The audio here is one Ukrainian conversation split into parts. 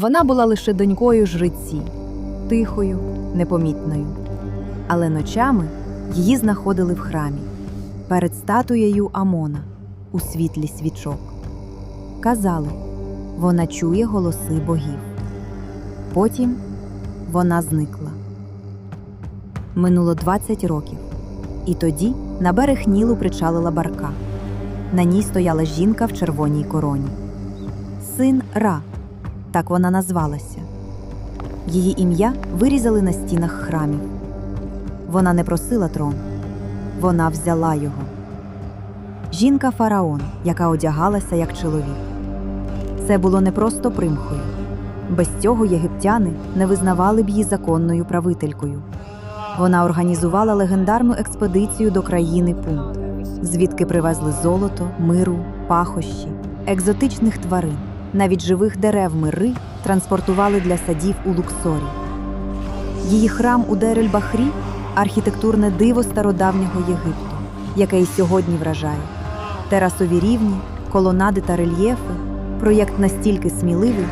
Вона була лише донькою жриці, тихою, непомітною. Але ночами її знаходили в храмі перед статуєю Амона у світлі свічок. Казали, вона чує голоси богів. Потім вона зникла. Минуло 20 років, і тоді на берег Нілу причалила барка. На ній стояла жінка в червоній короні. Син Ра, так вона назвалася. Її ім'я вирізали на стінах храмів. Вона не просила трон, вона взяла його. Жінка фараон, яка одягалася як чоловік. Це було не просто примхою. Без цього єгиптяни не визнавали б її законною правителькою. Вона організувала легендарну експедицію до країни Пунт, звідки привезли золото, миру, пахощі, екзотичних тварин, навіть живих дерев мири транспортували для садів у Луксорі. Її храм у Дерель-Бахрі архітектурне диво стародавнього Єгипту, яке й сьогодні вражає. Терасові рівні, колонади та рельєфи проєкт настільки сміливий,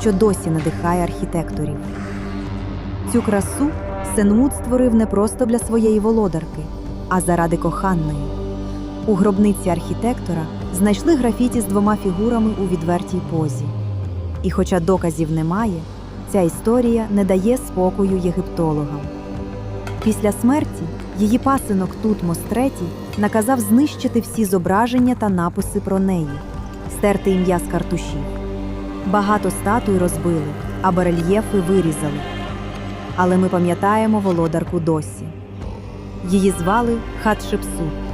що досі надихає архітекторів. Цю красу Сенмут створив не просто для своєї володарки, а заради коханої. У гробниці архітектора знайшли графіті з двома фігурами у відвертій позі. І хоча доказів немає, ця історія не дає спокою єгиптологам. Після смерті її пасинок Тутмос III наказав знищити всі зображення та написи про неї, стерти ім'я з картушів. Багато статуй розбили, а барельєфи вирізали. Але ми пам'ятаємо володарку досі. Її звали Хатшепсут.